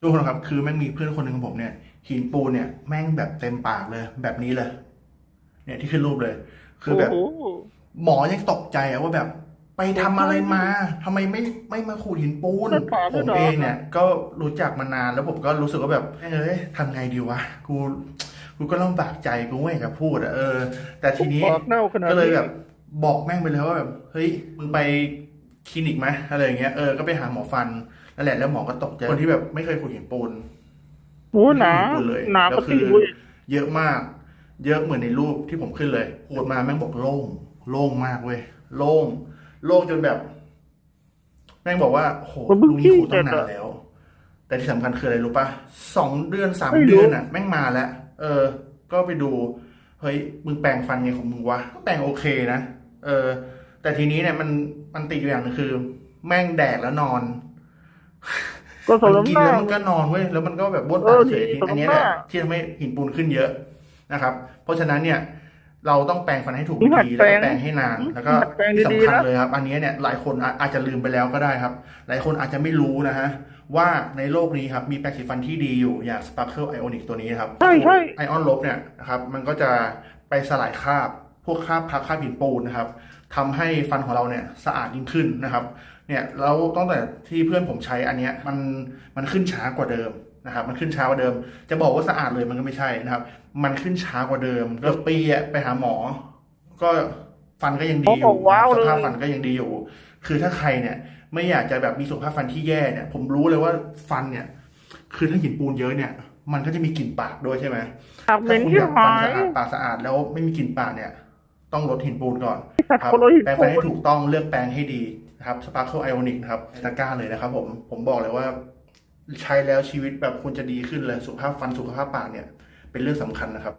ทุกคนครับคือแม่งมีเพื่อนคนหนึ่งของผมเนี่ย หินปูนเนี่ยแม่งแบบเต็มปากเลย แบบนี้เลย เนี่ยที่ขึ้นรูปเลย คือแบบโอ้โหหมอยังตกใจอะว่าแบบ ไปทำอะไรมาทำไมไม่ไม่มาขูดหินปูนเต็มปากผด้วยมเหรอเองเนี่ย ก็รู้จักมานานแล้วผมก็รู้สึกว่าแบบเอ้ยทำไงดีวะกูกูก็ลำบากใจกูไม่อยากจะพูดอะเออ แต่ทีนี้ปากเน่าขนาดก็เลยนี้แบบ บอกแม่งไปเลยว่าแบบเฮ้ยมึงไป คลินิกไหมอะไรอย่างเงี้ยเออก็ไปหาหมอฟันนั่นแหละแล้วหมอก็ตกใจคนที่แบบไม่เคยขูดหินปูนโอ้หนาไม่เคยขูดเลยหนาแล้ปวกคืติอเว้ยเยอะมาก เยอะเหมือนในรูปที่ผมขึ้นเลยขูดมาแม่งบอกโล่งโล่งมากเว้ยโล่งโล่งจนแบบ แม่งบอกว่าโหลุงนี่ขูดตั้งนานแล้ว แต่ที่สำคัญคืออะไรรู้ปะสองเดือนสามเดือนอะ แม่งมาแล้วเออ ก็ไปดูเฮ้ยมึงแปลงฟันไงของมึงวะก็แปลงโอเคนะเออ แต่ทีนี้เนี่ยมันมันติดอยู่อย่างหนึงคือ แม่งแดกแล้วนอน ก็สมมันกินน้ำหน้าแล้วมันก็นอนเว้ยแล้วมันก็แบบบ้วนเอปาอกเฉยดีอันเนี้ยแหละสมน้ำหน้าที่ทำให้หินปูนขึ้นเยอะนะครับ เพราะฉะนั้นเนี่ยเราต้องแปรงฟันให้ถูกนี่วิหัดธีแปแล้วรงก็แปรงให้นานแล้วก็หัดแปรงที่ดีสำๆคัญนะเลยครับ อันเนี้ยเนี่ยหลายคนอาอาจจะลืมไปแล้วก็ได้ครับ หลายคนอาจจะไม่รู้นะฮะว่าในโลกนี้ครับมีแปรงสีฟันที่ดีอยู่อย่าง Sparkle Ionic ตัวนี้นะครับใช่ใช่ไอออนลบเนี่ยนะครับมันก็จะไปสลายคราบ พวกคราบพักคราบหินปูนนะครับทำให้ฟันของเราเนี่ยสะอาดยิ่งขึ้นนะครับเนี่ยแล้วตั้งแต่ที่เพื่อนผมใช้อันเนี้ยมันมันขึ้นช้ากว่าเดิมนะครับ มันขึ้นช้ากว่าเดิม จะบอกว่าสะอาดเลยมันก็ไม่ใช่นะครับ มันขึ้นช้ากว่าเดิมเกือบปีอะไปหาหมอ ก็ฟันก็ยังดีอยู่โอ้โหว้าวสเลยภาพฟันก็ยังดีอยู่ คือถ้าใครเนี่ย ไม่อยากจะแบบมีสุขภาพฟันที่แย่เนี่ย ผมรู้เลยว่าฟันเนี่ย คือถ้าหินปูนเยอะเนี่ยมันก็จะมีกลิ่นปากด้วยใช่ไหมปากเหม็ถ้านคุณที่อยากฟัหานยสะอาดปากสะอาดแล้วไม่มีกลิ่นปากเนี่ย ต้องลดหินปูนก่อนสัตว์ครับคนละหินแปรงปูฟันให้นถูกต้องเลือกแปรงให้ดีนะครับ Sparkle Ionic นะครับตะกร้าเลยนะครับผมผมบอกเลยว่า ใช้แล้วชีวิตแบบคุณจะดีขึ้นเลยสุขภาพฟันสุขภาพปากเนี่ย เป็นเรื่องสำคัญนะครับ